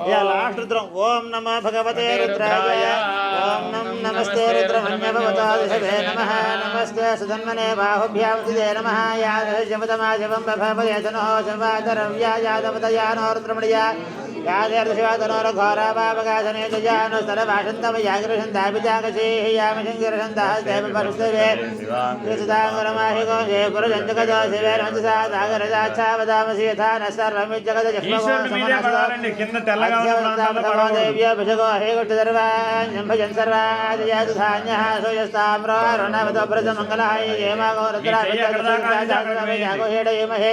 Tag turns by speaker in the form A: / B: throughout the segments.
A: या लास्ट रुद्रम ओम नमः भगवते रुद्राय। ओम नम नमस्ते रुद्रमन्य भवतादिशवे नमः। नमस्ते सुधन्मने बाहुभ्यां नमः नमः। या जपतमाजवं भवपदे शवादरव्या यादवतया नो रुद्रमणिया गाधेर्दशिवातनोरघोरापापगाधने गजानुस्तरभाषन्तमयाकृषन्तापिताकशीयामशिङ्गिरषन्तहस्तेमपरुष्टवे कृतदाङ्गुरमाहिको जयपुरजन्तकदोशिवेरञ्चसादागरजाच्छावदामसि यथा न सर्वमिज्जगदजक्ष्मभोषको हेगुष्टसर्वाण्यं भजन् सर्वादयातु धान्यः सूयस्ताम्रोरुणवतो ब्रजमङ्गलः हेमागोरुद्राजागो हेडयेमहे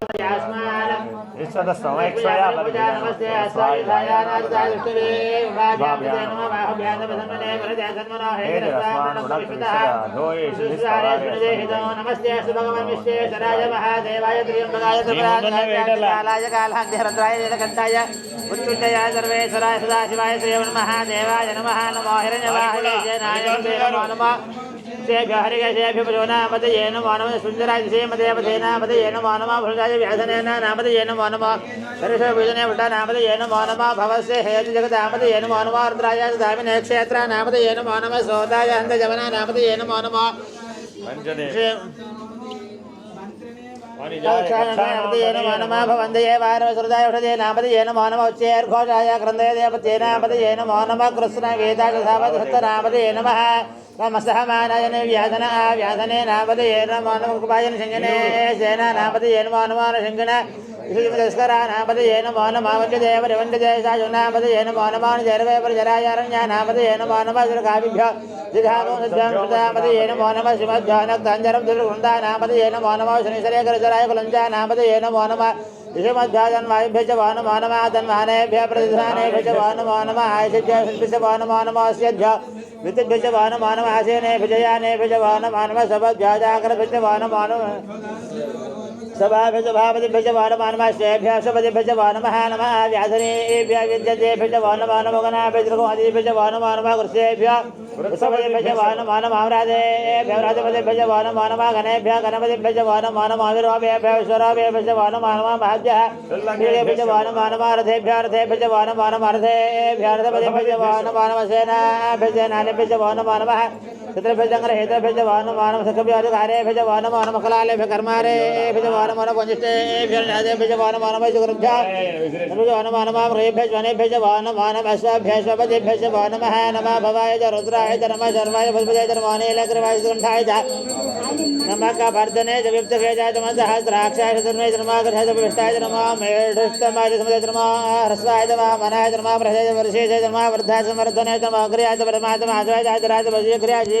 A: నమస్తే భగవన్విశ్వేశ్వరాయ మహాదేవాయ త్రియంబకాయ కాలాయ కాలాంధ్యరద్రాయ నీలకంఠాయ ఉచ్చుండయ సర్వేశ్వరాయ సదాశివాయ శ్రీవన్ మహాదేవాయ నమ నమో హిరణ్యవాహ నమ. द्राक्षसेषिते निषेरि हल्या नामुखा शिवोण समना भवावि चन्दनक वर्ध नामशल्या बाणवा गोमदाने नस्य शिवः पुरुषन जङ्गदिः यादे हेतुरिमिष्णु अस्तु भगवते धनुः यास्मान् नमस्ते अस्वाय सायानादिता दुष्टवे भाभ्यां नमः बाहुभ्यां नमः वरदे सन्मनो हेतरस्तामणो नमस्ते క్షాణమాభవందయే వారవసురుదాయుషదే నామదే నమో నమ ఉచ్చేర్ఘోషాయ క్రందయ దేవతే నామదే నమో నమ కృష్ణ వేదాగసావధృత నామదే నమ నమసహమానాయన వ్యాధన వ్యాధనే నామదే నమో నమ కృపాయన శంగనే సేనా నామదే నమో నమో విశ్వజస్కరానాపదయే నమో నమావంజయ పరివంజయశాయునాపదయే నమో నమాను జరవే పరిజరాయారణ్యానాపదయే నమో నమసురకాభిభ్య జిఘామోదామదయే నమో నమ శ్రీమద్వానక్తాంజరం దుర్గృందానాపదయే నమో నమో శనిశరేకరచరాయ కులంజానాపదయే నమో నమ విషమధ్వాజన్వాయుభ్య చ వానుమానమాధన్మానేభ్య ప్రతిధానేభ్య చ
B: వానుమానమ
A: ఆయుష్భ్య
B: చ
A: వానుమానమాస్యధ్య విద్యుద్భ్య చ వానుమానమాసేనేభ్య జయానేభ్య చ వానుమానమ సభధ్యాజాగ్రభ్య చ వానుమానమ नमो नमः नमः नामदये नमो नमः सेना नामदये नमो नमो नामदये नमो नमः साजु नामदये नमः नमः जिघागो नामदये नमः नमः शनिशरेकरजराय कुलञ्जा नमः नमः व्यासनेभ्य कृष्येभ्य गणपतिभ्य च वान मानमाविरोभ्यभ्य विश्वरोभ्यभ्य च वान मानमाभाभ्यः वीर्यभ्य च वान मानमारथेभ्य रथेभ्य च वान मानमारथेभ्य रथपतिभ्य च वान सेनानिभ्य च वान मानवः चित्रभ्य जङ्ग्रहेतभ्य च वान मानव सखभ्याधिकारेभ्य च वान मानमकलालेभ्य कर्मारेभ्य च वान मानवञ्जिष्टेभ्य राजेभ्य च वान मानवैजुगुरुभ्यः वान मानमामृभ्य ज्वनेभ्य च वान मानमश्वाभ्य स्वपतिभ्य च वान नमः नमः भवाय च रुद्राय च नमः शर्माय फल्पदे च नमो नीलग्रवाय सुगन्धाय च नमः कपर्दने च विप्तकेजाय च सहस्राक्षाय च धर्मे च नमः गृहाय च विष्टाय च नमः मेढस्तमाय च समदे च नमः ह्रस्वाय च नमः मनाय च नमः प्रजय च वर्षे च नमः वृद्धाय च वर्धने च नमः अग्रयाय च आद्वाय च आदराय च क्रियाय जीभ्याय च नमः हृदयाय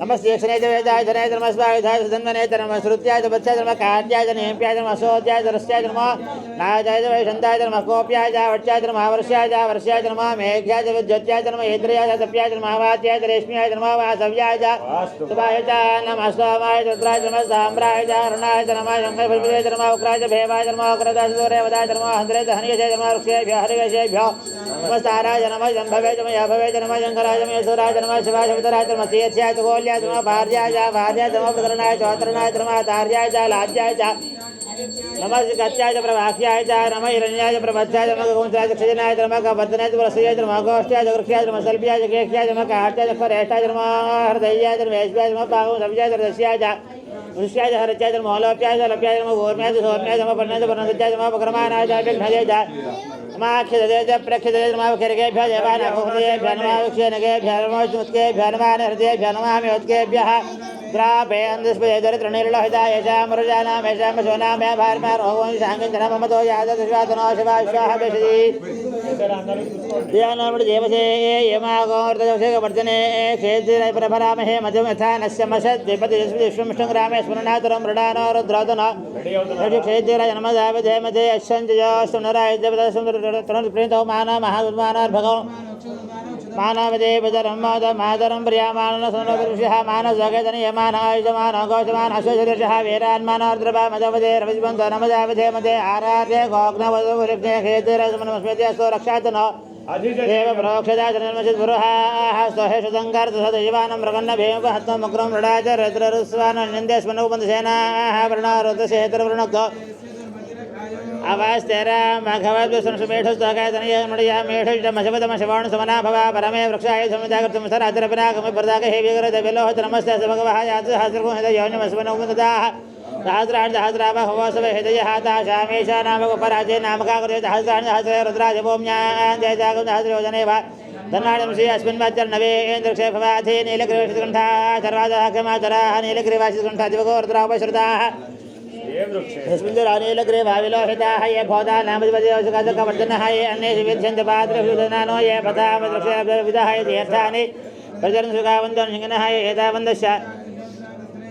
A: नमस्यक्षणे च वेदाय च नमः नमः स्वायुधाय च धन्वने नमः श्रुत्याय च नमः काट्याय नेम्प्याय च नमः सोत्याय च रस्याय च नमः नायजाय च वैषन्ताय कोप्याय वट्याय च वर्ष्याय वर्ष्याय च मेघ्याय च विद्युत्याय च नमः इन्द्रियाय च तप्याय च नमः वात्याय रेश्म्याय च वासव्याय सुभाय च नमः स्वामाय च रुद्राय च नमः साम्राय अरुणाय च नमः शङ्करपुष्पदे च नमः उग्राय च भेवाय च नमः उग्रदाय च सूर्यवदाय च नमः हन्द्रे च हनियसे वृक्षेभ्यः हरिवेशेभ्यः नमस्ताराय नमः जम्भवे च भवे च शङ्कराय च शिवाय च नमः भार्याय च भार्याय च नमः प्रकरणाय च अतरणाय च लाज्याय च नमः गत्याय च प्रवाक्याय च नमः हिरण्याय च प्रबद्धाय नमः गुंसाय च क्षजनाय च, नमः कवर्धनाय च प्रसयाय च, नमः गोष्ठ्याय च, वृक्षाय च, नमः सल्प्याय च केक्ष्याय च, नमः काट्याय च हृदयाय च, नमः वेश्याय च, नमः पागो सव्याय च रस्याय च। विष्याय हरचाय मोहलोप्याय लप्याय नमो ओर्म्याय सोम्याय नमो पर्णाय पर्णसज्जाय नमो पक्रमानाय च विघ्नजय च माक्षदे च प्रक्षदे नमो खिरगेभ्यो देवान भूतेभ्यो नमः विक्षेनगेभ्यो नमो स्मृत्केभ्यो नमः निर्देभ्यो नमः म्योत्केभ्यः ग्रापे अन्धस्पदे दरिद्रनिर्लोहिताय चामरुजानां येषां शोनां मे भार्मा रोहं शाङ्गञ्चन ममतो यादश्वातनो शिवा विश्वाः विशति ధ్యానముడు జీవసే యమాగోర్దశవర్ధనే క్షేత్రై ప్రభరామహే మధ్యం యథా నశ్యమషద్విపతి విశ్వమిష్టం గ్రామే స్మరణాతురం మృడానో రుద్రౌదన క్షేత్రై నమదావి జయమదే అశ్వంజయోష్ణరాయ దేవత సుందర ప్రేంతో మాన మహాద్మానార్భగం मानवदेवदरं मोद मातरं प्रियामानसुन्दरदृश्यः मानसगतनीयमान आयुषमान गौषमान अश्वशरीर्षः वीरान्मानार्द्रभा मदवदे रविजबन्ध नमदाविधे मध्ये आराध्य गोग्नवधुवृक्षे क्षेत्रसमनमस्मृत्यस्तु रक्षात् न देव प्रोक्षदा जन्मचित् पुरुषाः स्तोहेषु सङ्गार्तसदैवानं मृगन्न भीमहत्वमग्रं मृडाच रद्ररुस्वान निन्द्यस्मनुबन्धसेनाः वर्णारुदशेतरवृणक्तो अवास्तेरा मघवद् संसमेढस्तकायतनय नुडया मेढष्टमशपदमशवाण समना भवा परमे वृक्षाय समुदागर्तुं सरातिरपनागमि हे विगरद विलोहत नमस्ते भगवः यात् सहस्रको हृदय योनिमस्मनौगदाः सहस्राणि सहस्राव हवसव हृदय हाता शामेशा नामकाकृते सहस्राणि सहस्रे रुद्राज भूम्यान् जयजागं सहस्रयोजने वा धन्वाणं श्री अस्मिन् वाचर्णवे इन्द्रक्षेपवाधे नीलग्रीवशितकण्ठा सर्वादः यस्मिन्द्रानीलग्रे भाविलोहिताः ये भोदा नामदिवदेवसुखादकवर्जनः ये अन्ये विध्यन्ति पात्रविदनानो ये पथामदृक्षविदः ये तीर्थानि प्रजन् सुखावन्दं सिंहनः ये एतावन्दश्च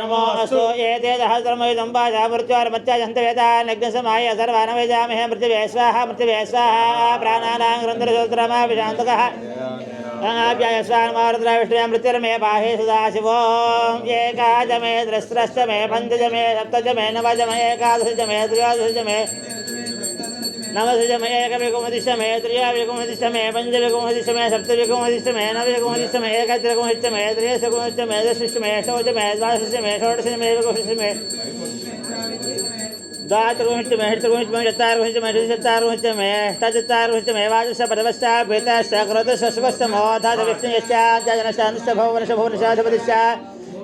A: नमो अस्तु एते सहस्रमयुतं पाशा मृत्युर्मत्याजन्तवेदा नग्नसमाय सर्वानवेजामहे मृत्युवे स्वाहा मृत्युवे स्वाहा प्राणानां ग्रन्थरसोत्तरमाभिशान्तकः अनाभ्याय स्वान्मारुद्रा विष्णुया मृत्युर्मे पाहे सदा शिवो एकाच मे द्रस्त्रश्च मे पञ्चज मे सप्तच मे नवज मे एकादश च मे त्रयोदश च मे नवदश मे एकविकुमदिश मे त्रियाविकुमदिश मे पञ्चविकुमदिश मे सप्तविकुमदिश मे नवविकुमदिश मे एकत्रिकुमदिश मे त्रयस्कुमदिश मे दशश मे षोडश मे द्वादश मे षोडश मे विकुमदिश मे द्वात्रिकुंश मे षट्त्रिकुंश मे चत्वारिकुंश मे षट्चत्वारिकुंश मे अष्टचत्वारिकुंश मे वाचस्य पदवश्च भेतश्च क्रोधस्य मोधाद विष्णुयश्च जनश्च भवनश भुवनशाधिपतिश्च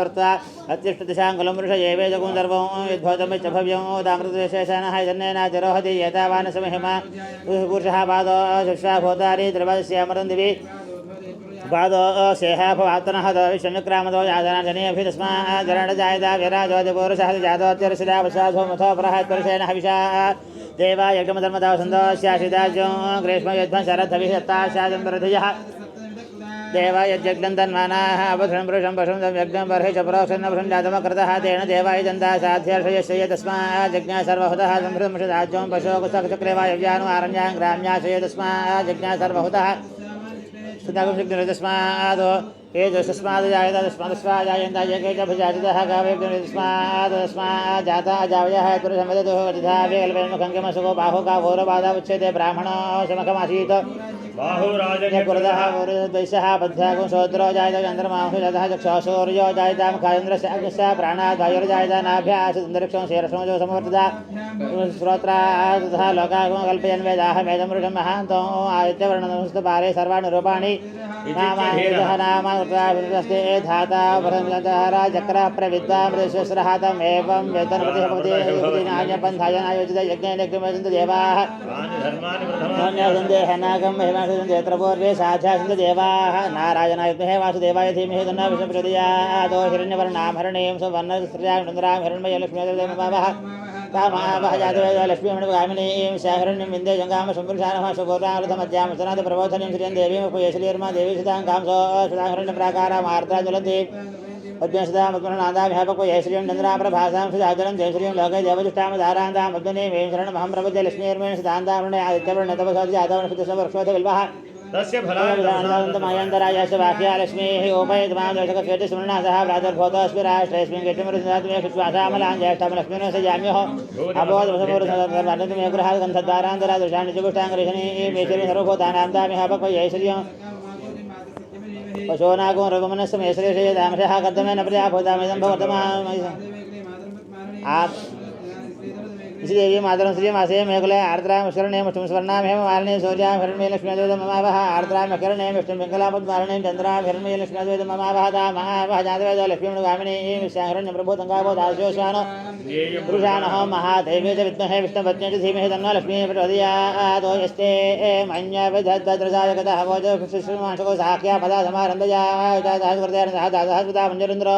A: वृत्ता अत्युष्टदिशाङ्कुलं वृष ये वेदगुं सर्वं यद्भवतमिच्च भव्यं दामृतशेषानः जन्नेनाचरोहति एतावान् पुरुषः पादो शिक्षा भूतानि द्रवस्यामरं पादो सेहा भवातनः विष्णुक्रामदो यादनाजनेऽभि हविषा। देवा यज्ञमधर्मदावसन्दोस्याशिदाज्यो ग्रीष्मयुद्धं शरद्धविषत्ताशाचन्द्रधयः देवा जग्नं तन्मानाः अवधृं पुरुषं पशुं तं यज्ञं बर्हि च जातमकृतः तेन देवाय दन्ता साध्यर्षयस्य तस्मा जज्ञा सर्वहुतः संहृतमृषदाज्यं पशो कुसचक्रे वा यव्यानु आरण्यां ग्राम्याशय यज्ञः सर्वहुतः सुताकुं तस्मात् ये तस्मात् जायत तस्मादस्माजायन्त ये च भुजातितः गावेभ्यो तस्मात् तस्मात् जाता जावयः पुरुषमदतुः वचिधा वेकल्पेन्मुखं किमसुको बाहु का घोरबाधा उच्यते ब्राह्मणो समखमासीत् कुलदः वरुद्वैषः बद्ध्यागुं सोत्रो जायत चन्द्रमांसु जतः चक्षुसूर्यो जायता मुखान्द्रस्य अग्निस्य प्राणाद्वायुर्जायत नाभ्यासुन्दरिक्षं शीर्षं जो समवर्तदा श्रोत्रा तथा लोकागुं कल्पयन् वेदाहमेदमृषं महान्तो आदित्यवर्णनमस्तपारे सर्वाणि रूपाणि नामानिदः नाम कृताभिनस्ते धाता परमतः चक्र प्रविद्वा मृदस्रहातम् एवं वेतनप्रतिभवति नान्यपन्थाय नायोजित यज्ञेन यज्ञमयन्ति देवाः सन्देहनागं महिमासन्ति यत्र पूर्वे साध्या सन्ति देवाः नारायणायुग्महे वासुदेवाय धीमहि तन्नो विष्णुप्रचोदयादो हिरण्यवर्णां हरणीं सुवर्णस्त्रियां सुन्दरां हिरण्मय కామహాభాజాతవేదలక్ష్మీమణికామినీం శాహరణ్యం విందే జంగామ శంభుషానమ సుపూర్ణామృతమధ్యామ సునాథ ప్రభోధనీం శ్రీయం దేవీం ఉపయశ్రీర్మ దేవీ సుతాం కాం సుధాహరణ్య ప్రాకారం ఆర్ద్రా జ్వలంతి ఉద్వేషదాముద్నాదాభిహపకు జయ శ్రీం చంద్రాప్రభాసాం సుజాజలం జయ శ్రీం లోకే దేవజుష్టామ దారాంతాం ఉద్వనే వేం శరణమహం ప్రపద్య లక్ష్మీర్మేణ
B: तस्य फलानि
A: मायन्तरायस्य वाक्या लक्ष्मीः उपयतमां दर्शकस्य स्मरणः सह प्रातर्भूतोऽस्मि राष्ट्रेऽस्मिन् कीर्तिमृतमे शुश्वासामलां ज्येष्ठां लक्ष्मीनो सजाम्यः अबोधमसमोरसमे गृहात् दृशाणि चुपुष्टाङ्गरिशनी सर्वभूतानां दामिह पक्वयैश्वर्यम् पशोनागो रघुमनस्समेश्वरेशयदांशः कर्तमेन प्रजाभूतामिदं भवतमा श्रीदेवी मातरं श्रीमासे मेघले आर्द्रां शरणे मुष्टं स्वर्णां हेम मालिनी सौर्यां हिरण्मे लक्ष्मीद्वैत ममावः आर्द्रां मकरणे विष्णुं पिङ्गलापद्मालिनीं चन्द्रां हिरण्मे लक्ष्मीद्वैत ममावः तामावः जातवेद लक्ष्मीं गामिनी विश्वाहिरण्यं प्रभूतङ्गाबोधास्योश्वान पुरुषाणः महादेवे च विद्महे विष्णुपत्न्ये च धीमहि तन्नो लक्ष्मीः प्रचोदयातो यस्ते मन्यविधद्वद्रसाय गतः वोच शुश्रूमांशको साख्या पदा समारन्दया सहस्कृतेन सह सहस्कृता मञ्जरेन्द्र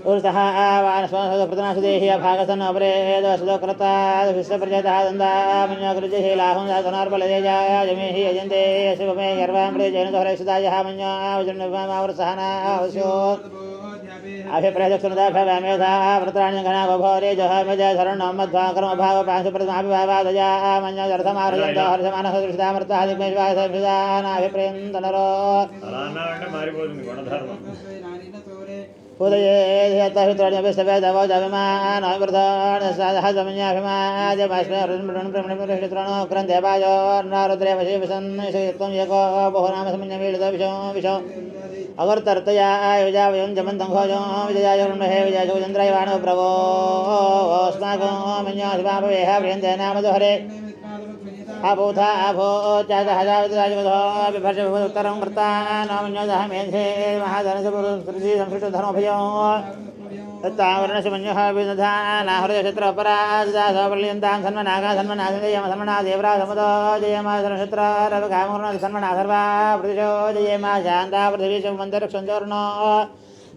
A: उर्तः वानस्वसुदेहि अभागसन् अपरेदसुदोकृता विश्वप्रजतः दन्दामन्योकृतिः लाभं यजन्ते शिवमे गर्वां प्रजयन दोहरेशदायः मन्यो वज्रन्मावृत्सहनावश्यो अभिप्रदक्षिणदाभ्यमेधा वृत्राणि घना बभोरे जहमेज शरणं मध्वा उदयेतभिमानभिमृधाणस्वादहजमन्याभिमाजमाश्मरुद्रणकृन्देवायोर्नारुद्रेवशिवसन्निषयत्वं यको बहुनामसंज्ञमीळितविषो विषो अवर्तर्तया दोहरे अभूथा अभो चादहजाविदाजवधो विभर्षविभुत्तरं कृता नामन्योदः मेधे महाधनसपुरुषी संस्कृतधर्मभयो तत्तावरणसमन्यः विदधानाहृदयक्षत्रपरादासपर्यन्तां सन्मनागा सन्मनागयम सन्मना देवरा समुदो जयमा सनक्षत्र रवकामूर्ण सन्मना सर्वा प्रतिशो जयमा शान्ता पृथिवी मन्तरिक्षञ्चोर्णो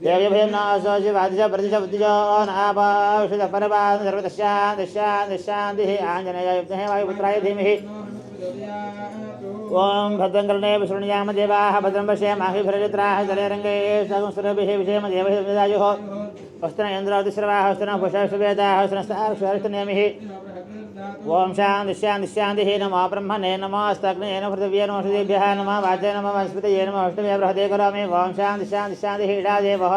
A: देव्यभयन्नासोशिवादिश प्रतिश बुद्धिजो नापाषित परपाद सर्वदश्या दश्या दश्यान्तिः आञ्जनेययुक्तः वायुपुत्राय धीमहि। ॐ भद्रं कर्णे विशृणुयाम देवाः, भद्रं पश्येमाहिभिरचित्राः जलेरङ्गे सगंसुरभिः विषयम देवहिदायुः हस्तना इन्द्रादिश्रवाः हस्तना हस्नस्ताक्षरिष्टनेमिः ॐ शान्ति नमो ब्रह्मणे नमोस्तग्ने नमः पृथिव्ये, नमः श्रुतिभ्यः नमः वाचे नमः वनस्पतये, नमः अष्टमे बृहदे करोमि। ॐ शान्ति शान्ति, शान्तिः इडादेवः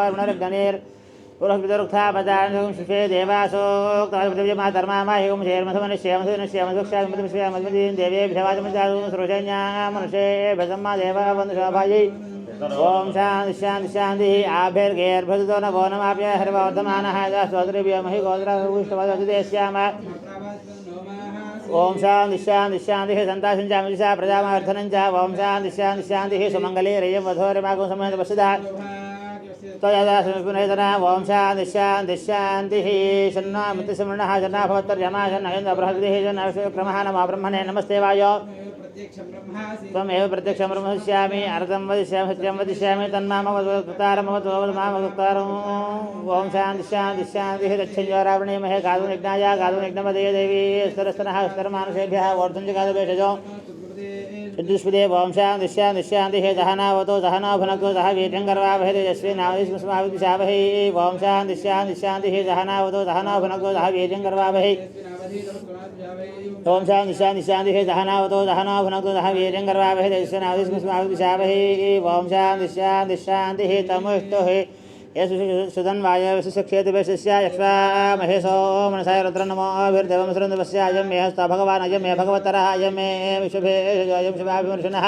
A: रुणर्गणेर् पुरस्कृतरुक्थापदानं शिषे देवासोक्तपृथिव्यमाधर्मामाहिगं शेर्मसमनिश्यमसुनिश्यमसुक्षामद्विश्वमद्विदीन् देवेभ्यवाचमचारुं सृजन्या मनुष्येभ्यसम्मा देवा न गोत्रविष्टवदुदेश्याम ओम शांति शांति शांति संताशं च मिषा प्रजामार्थनं च ओम शांति शांति शान्तिः सुमङ्गले रयं वधोरिमागं समेत वसुधा त्वयदासमिपुनेतना ओम शांति शांति शान्तिः शन्नामृतिसमृणः शन्ना भवत्तर्यमा शन्नयेन्द्र बृहद्भिः शन्नक्रमः नमः ब्रह्मणे नमस्ते वाय त्वमेव प्रत्यक्षं ब्रह्मस्यामि अर्धं वदिष्यामि सत्यं वदिष्यामि तन्मामवतारमवतारं ॐ शान्ति शान्ति शान्तिः गच्छन्यो रावणीमहे गाधुनिग्नाय गाधुनिग्नमदे देवी स्तरस्तनः स्तरमानुषेभ्यः वर्धं च गाधुभेषजो चतुष्पदे ॐ शान्ति शान्ति शान्तिः दहनावतो दहनो भुनक्तो दह वीर्यं गर्वावहे तेजस्वी नावदिस्मस्माविदिशावहे ॐ शान्ति शान्ति शान्तिः दहनावतो दहनो भुनक्तो दह वीर्यं गर्वावहे ओम शांति शांति शांति हे दहनावतो दहनो भुनक्तो दह वीर्यं गर्वावहे तेजस्वनावदिस्मस्माविदिशावहे ओम शांति शांति शांति हे तमुष्टो हे सुधन्वायवशिक्षेति वैश्य यक्ष्वा महेशो मनसाय रुद्र सुरन्दवस्य अयं मे भगवान् अयं मे भगवतरः अयं मे विशुभेषजोऽयं शिवाभिमर्शनः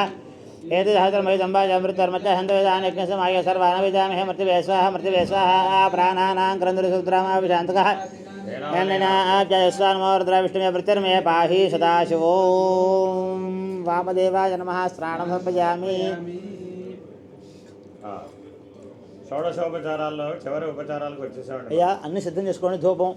A: एतदहतर्मयदम्बाजामृतर्मच हन्तवेदानयज्ञसमाय सर्वान् विजामहे स्वाहा प्राणानां पाहि सदाशिवो वामदेवाय नमः स्नानं समर्पयामि.
B: షోడశోపచారాల్లో చివరి ఉపచారాలకు వచ్చేసాడు
A: అయ్యా అన్ని సిద్ధం చేసుకోండి ధూపం.